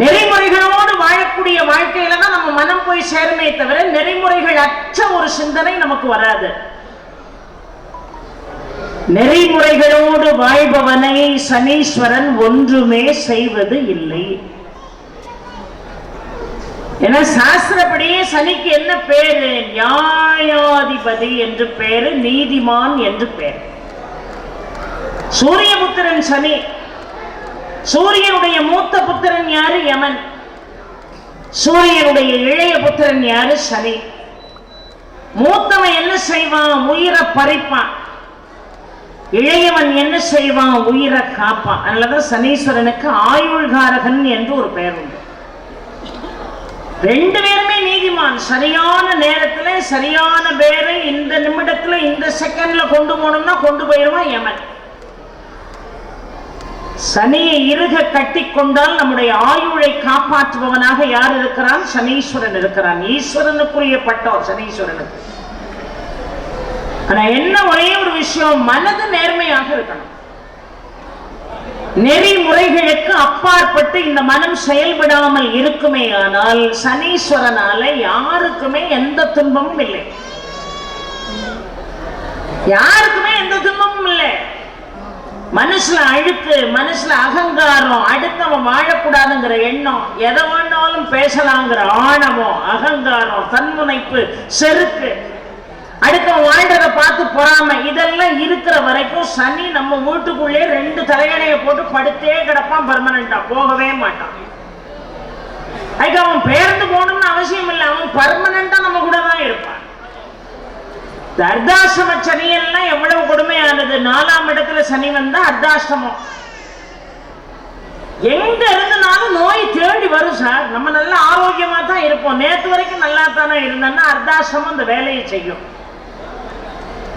நெறிமுறைகளோடு வாழக்கூடிய வாழ்க்கையில தான் நம்ம மனம் போய் சேருமே தவிர நெறிமுறைகள் அற்ற ஒரு சிந்தனை நமக்கு வராது. நெறிமுறைகளோடு வாழ்பவனை சனீஸ்வரன் ஒன்றுமே செய்வது இல்லை. ஏன்னா சாஸ்திரப்படியே சனிக்கு என்ன பேரு? நியாயாதிபதி என்று பேரு நீதிமான் என்று பேர். சூரியபுத்திரன் சனி. சூரியனுடைய மூத்த புத்திரன் யாரு? யமன். சூரியனுடைய இளைய புத்திரன் யாரு? சனி. மூத்தவன் என்ன செய்வான்? உயிரை பறிப்பான். இளையவன் என்ன செய்வான்? உயிரை காப்பான். அதனாலதான் சனீஸ்வரனுக்கு ஆயுள்காரகன் என்று ஒரு பெயர் உண்டு. ரெண்டு பேருமே நீதிமான். சரியான நேரத்துல சரியான பேரை இந்த நிமிடத்துல இந்த செகண்ட்ல கொண்டு போனோம்னா கொண்டு போயிடுவான் யமன். சனியை இருக கட்டி கொண்டால் நம்முடைய ஆயுளை காப்பாற்றுபவனாக யார் இருக்கிறான்? சனீஸ்வரன் இருக்கிறான். ஈஸ்வரனுக்குரிய பட்டம் சனீஸ்வரனுக்கு. ஆனா என்ன ஒரே ஒரு விஷயம் மனது நேர்மையாக இருக்கணும். நெறிமுறைகளுக்கு அப்பாற்பட்டு இந்த மனம் செயல்படாமல் இருக்குமே ஆனால் சனீஸ்வரனால யாருக்குமே எந்த துன்பமும் இல்லை. யாருக்குமே எந்த துன்பமும் இல்லை. மனசுல அழுக்கு மனசுல அகங்காரம் அடுத்தவன் வாழக்கூடாதுங்கிற எண்ணம் எதை வேணாலும் பேசலாங்கிற ஆணவம் அகங்காரம் தன்முனைப்பு செருக்கு. அடுத்தவன் வாழ்றதை பார்த்து பொறாம. இதெல்லாம் இருக்கிற வரைக்கும் சனி நம்ம வீட்டுக்குள்ளே ரெண்டு தலையணையை போட்டு படுத்தே கிடப்பான் பர்மனண்டா போகவே மாட்டான். அதுக்கு அவன் பேர்ந்து போகணும்னு அவசியம் இல்லை. அவன் பர்மனண்டா நம்ம கூட தான் இருப்பான். அர்த்தாசிரம சனியெல்லாம் எவ்வளவு கொடுமையானது? நாலாம் இடத்துல சனி வந்தா அர்த்தாசிரமம் எங்க இருந்தனாலும் நோய் தேடி வரும் சார். நம்ம நல்ல ஆரோக்கியமா தான் இருப்போம். நேத்து வரைக்கும் நல்லா தானே இருந்தோம்னா அர்த்தாசிரமம் இந்த வேலையை செய்யும்.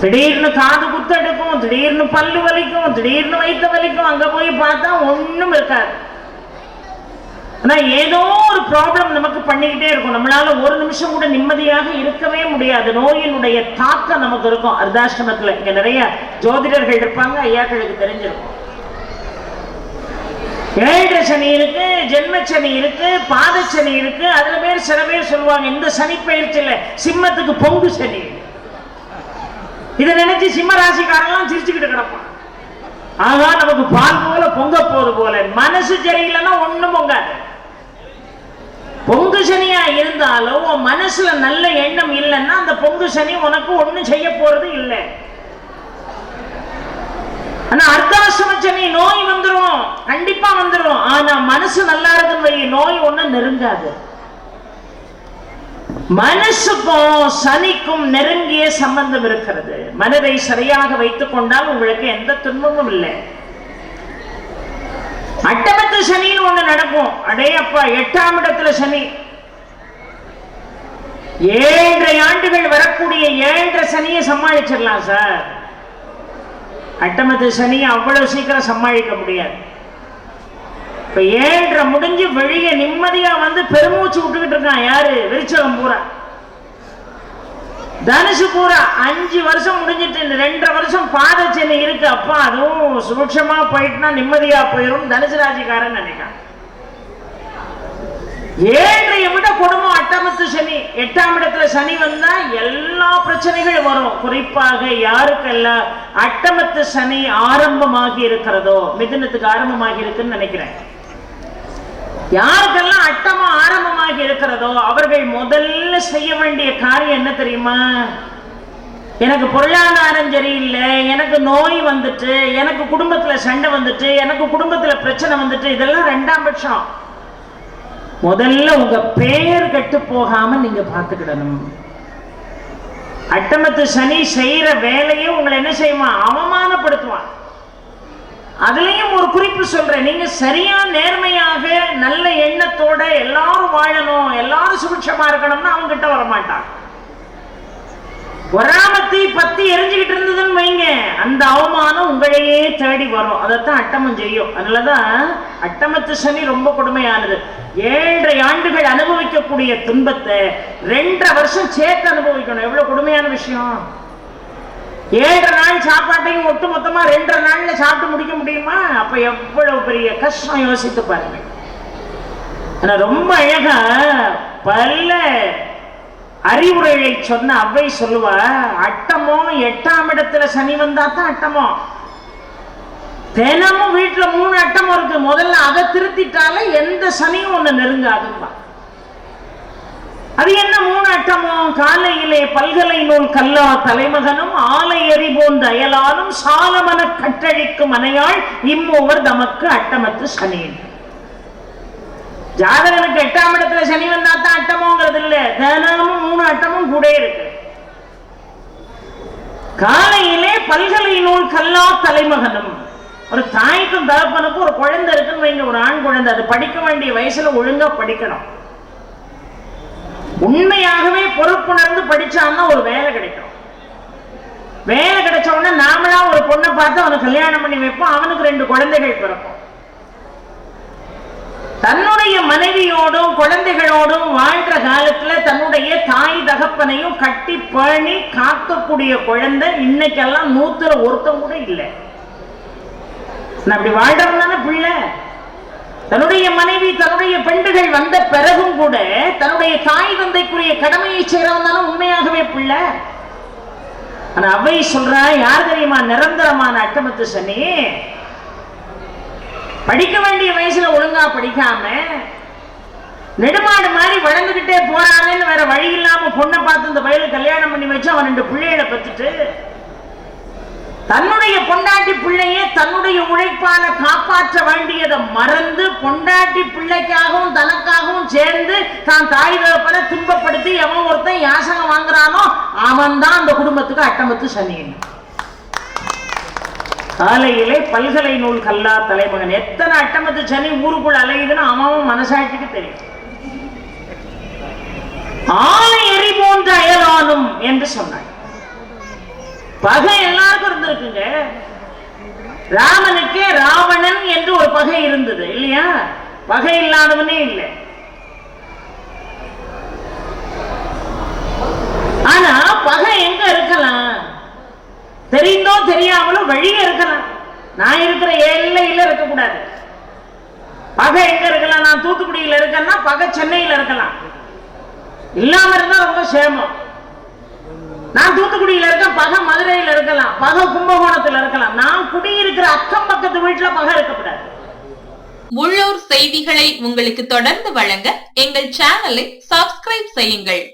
திடீர்னு காது குத்தெடுக்கும் திடீர்னு பல்லு வலிக்கும் திடீர்னு வயிற்று வலிக்கும் அங்க போய் பார்த்தா ஒண்ணும் இருக்காது. ஆனா ஏதோ ஒரு ப்ராப்ளம் நமக்கு பண்ணிக்கிட்டே இருக்கும். நம்மளால ஒரு நிமிஷம் கூட நிம்மதியாக இருக்கவே முடியாது. நோயினுடைய தாக்கம் நமக்கு இருக்கும். அர்த்தாசிரமத்துல இங்க நிறைய ஜோதிடர்கள் இருப்பாங்க ஐயாக்களுக்கு தெரிஞ்சிருக்கும். ஏழரை சனி இருக்கு ஜென்மச்சனி இருக்கு பாதச்சனி இருக்கு. அதுல பேர் சில பேர் சொல்லுவாங்க இந்த சனி பயிற்சியில சிம்மத்துக்கு பொங்கு சனி. இதை நினைச்சு சிம்ம ராசிக்காரெல்லாம் சிரிச்சுக்கிட்டு கிடப்பான் ஆகா நமக்கு பால் போல பொங்க போது போல. மனசு சரியில்லைன்னா ஒண்ணும் பொங்காது. பொங்கு சனியா இருந்தாலும் உன் மனசுல நல்ல எண்ணம் இல்லைன்னா அந்த பொங்கு சனி உனக்கு ஒண்ணும் செய்ய போறது இல்லை. ஆனா அர்த்தாசிரம சனி நோய் வந்துரும். கண்டிப்பா வந்துரும். ஆனா மனசு நல்லா இருக்குன்னு வை நோய் ஒண்ணு நெருங்காது. மனசுக்கும் சனிக்கும் நெருங்கிய சம்பந்தம் இருக்கிறது. மனதை சரியாக வைத்துக் கொண்டால் உங்களுக்கு எந்த துன்பமும் இல்லை. அட்டமத்து சனின்னு ஒண்ணு நடக்கும். அடே அப்பா எட்டாம் இடத்துல சனி. ஏழரை ஆண்டுகள் வரக்கூடிய ஏழரை சனியை சமாளிச்சிடலாம் சார். அட்டமத்து சனி அவ்வளவு சீக்கிரம் சமாளிக்க முடியாது. இப்ப ஏழரை முடிஞ்சு வெளியே நிம்மதியா வந்து பெருமூச்சு விட்டுக்கிட்டு இருக்கான் யாரு? விருச்சகம் பூரா. தனுசு பூரா அஞ்சு வருஷம் முடிஞ்சிட்டு இந்த ரெண்டரை வருஷம் பாதச்சனி இருக்கு. அப்பா அதுவும் சுபிட்சமா போயிட்டுனா நிம்மதியா போயிடும் தனுசு ராஜிக்காரன் நினைக்கிறான். ஏழையை விட குடும்பம் அட்டமத்து சனி. எட்டாம் இடத்துல சனி வந்தா எல்லா பிரச்சனைகளும் வரும். குறிப்பாக யாருக்கெல்லாம் அட்டமத்து சனி ஆரம்பமாகி இருக்கிறதோ மிதுனத்துக்கு ஆரம்பமாகி இருக்குன்னு நினைக்கிறேன். யாருக்கெல்லாம் அட்டமா ஆரம்பமாகி இருக்கிறதோ அவர்கள் முதல்ல செய்ய வேண்டிய காரியம் என்ன தெரியுமா? எனக்கு பொருளாதாரம் சரியில்லை எனக்கு நோய் வந்துட்டு எனக்கு குடும்பத்துல சண்டை வந்துட்டு எனக்கு குடும்பத்துல பிரச்சனை வந்துட்டு இதெல்லாம் ரெண்டாம் பட்சம். முதல்ல உங்க பெயர் கெட்டு போகாம நீங்க பார்த்துக்கிடணும். அட்டமத்து சனி செய்யற வேலையை உங்களை என்ன செய்வான் அவமானப்படுத்துவான். அதுலயும் ஒரு குறிப்பு சொல்றேன். நீங்க சரியா நேர்மையாக நல்ல எண்ணத்தோட எல்லாரும் வாழணும் எல்லாரும் சுபிட்சமாக இருக்கணும்னு அவங்ககிட்ட வரமாட்டாங்க. வர பொறாமத்தை பத்தி எரிஞ்சுக்கிட்டு இருந்ததுன்னு வைங்க. அந்த அவமானம் உங்களையே தேடி வரும். அதைத்தான் அட்டமம் செய்யும். அதனாலதான் அட்டமத்து சனி ரொம்ப கொடுமையானது. ஏழரை ஆண்டுகள் அனுபவிக்கக்கூடிய துன்பத்தை ரெண்டரை வருஷம் சேர்த்து அனுபவிக்கணும். எவ்வளவு கொடுமையான விஷயம்? ஏழரை நாள் சாப்பாட்டையும் ஒட்டு மொத்தமா ரெண்டரை நாள்ல சாப்பிட்டு முடிக்க முடியுமா? அப்ப எவ்வளவு பெரிய கஷ்டம் யோசித்து பாருங்க ஆனா ரொம்ப அழகா பல அறிவுரைகளை சொன்ன அவ்வை சொல்லுவா அட்டமோ எட்டாம் இடத்துல சனி வந்தா தான் அட்டமோ. தினமும் வீட்டுல மூணு அட்டமும் இருக்கு. முதல்ல அதை திருத்திட்டால எந்த சனியும் ஒண்ணு நெருங்காதும்பா அது என்ன மூணு அட்டமோ காலையிலே பல்கலை நூல் கல்லா தலைமகனும் ஆலை எரிபோன் போன்ற அயலாலும் சாலமன கட்டழிக்கும் மனையாள் இம்மூவர் தமக்கு அட்டமத்து சனி. ஜாதகனுக்கு எட்டாம் இடத்துல சனி வந்தா தான் அட்டமோங்கிறது இல்ல. தினமும் மூணு அட்டமும் கூட இருக்கு. காலையிலே பல்கலை நூல் கல்லா தலைமகனும் ஒரு தாய்க்கும் தகப்பனுக்கும் ஒரு குழந்தை இருக்குன்னு வைங்க ஒரு ஆண் குழந்தை அது படிக்க வேண்டிய வயசுல ஒழுங்கா படிக்கணும். உண்மையாகவே பொறுப்புணர்ந்து படிச்சான்னா ஒரு வேலை கிடைக்கும். வேலை கிடைச்ச உடனே நாமளா ஒரு பொண்ணை பார்த்து அவனை கல்யாணம் பண்ணி வைப்போம். அவனுக்கு ரெண்டு குழந்தைகள் பிறக்கும். தன்னுடைய மனைவியோடும் குழந்தைகளோடும் வாழ்ற காலத்துல தன்னுடைய தாய் தகப்பனையும் கட்டி பழனி காக்கக்கூடிய குழந்தை இன்னைக்கெல்லாம் நூத்துல ஒருத்தம் கூட இல்லை. நான் அப்படி வாழ்றதுனால பிள்ளை. தன்னுடைய மனைவி தன்னுடைய பெண்டுகள் வந்த பிறகும் கூட தன்னுடைய தாய் தந்தைக்குரிய கடமையை செய்யறவன் தானே உண்மையாகவே பிள்ளை. ஆனா அவை சொல்றா யார் தெரியுமா நிரந்தரமான அட்டமத்து சனி? படிக்க வேண்டிய வயசுல ஒழுங்கா படிக்காம நெடுமாடு மாதிரி வளர்ந்துகிட்டே போறானேன்னு வேற வழி இல்லாம பொண்ணை பார்த்து இந்த வயலுக்கு கல்யாணம் பண்ணி வச்சு அவன் ரெண்டு பிள்ளைகளை பத்துட்டு தன்னுடைய பொண்டாட்டி பிள்ளையை தன்னுடைய உழைப்பால காப்பாற்ற வேண்டியதை மறந்து பொண்டாட்டி பிள்ளைக்காகவும் தனக்காகவும் சேர்ந்து தான் தாய் தகப்பனை துன்பப்படுத்தி எவன் ஒருத்தன் யாசகம் வாங்குறானோ அவன் தான் அந்த குடும்பத்துக்கு அட்டமத்து சனியன். காலையிலே பல்கலை நூல் கல்லா தலைமகன். எத்தனை அட்டமத்து சனி ஊருக்குள் அலையுதுன்னு அவன் மனசாட்சிக்கு தெரியும். ஆலை எரி போன்ற அயலானும் என்று சொன்னான். பகை எல்லாருக்கும் இருந்திருக்குங்க. ராமனுக்கே ராவணன் என்று ஒரு பகை இருந்தது இல்லையா? பகை இல்லாதவனே இல்லை. ஆனா பகை எங்க இருக்கலாம்? தெரிந்தோ தெரியாமலோ வழியே இருக்கலாம். நான் இருக்கிற எல்லையில இருக்கக்கூடாது. பகை எங்க இருக்கலாம்? நான் தூத்துக்குடியில் இருக்கேன்னா பகை சென்னையில இருக்கலாம். இல்லாம இருந்தா ரொம்ப சேமம். நான் தூத்துக்குடியில் இருக்கேன் பகை மதுரை இருக்கலாம் பகை கும்பகோணத்துல இருக்கலாம் நான் குடியிருக்கிற அக்கம் பக்கத்து வீட்டுல பகை இருக்கக்கூடாது. உள்ளூர் செய்திகளை உங்களுக்கு தொடர்ந்து வழங்க எங்கள் சேனலை சப்ஸ்கிரைப் செய்யுங்கள்.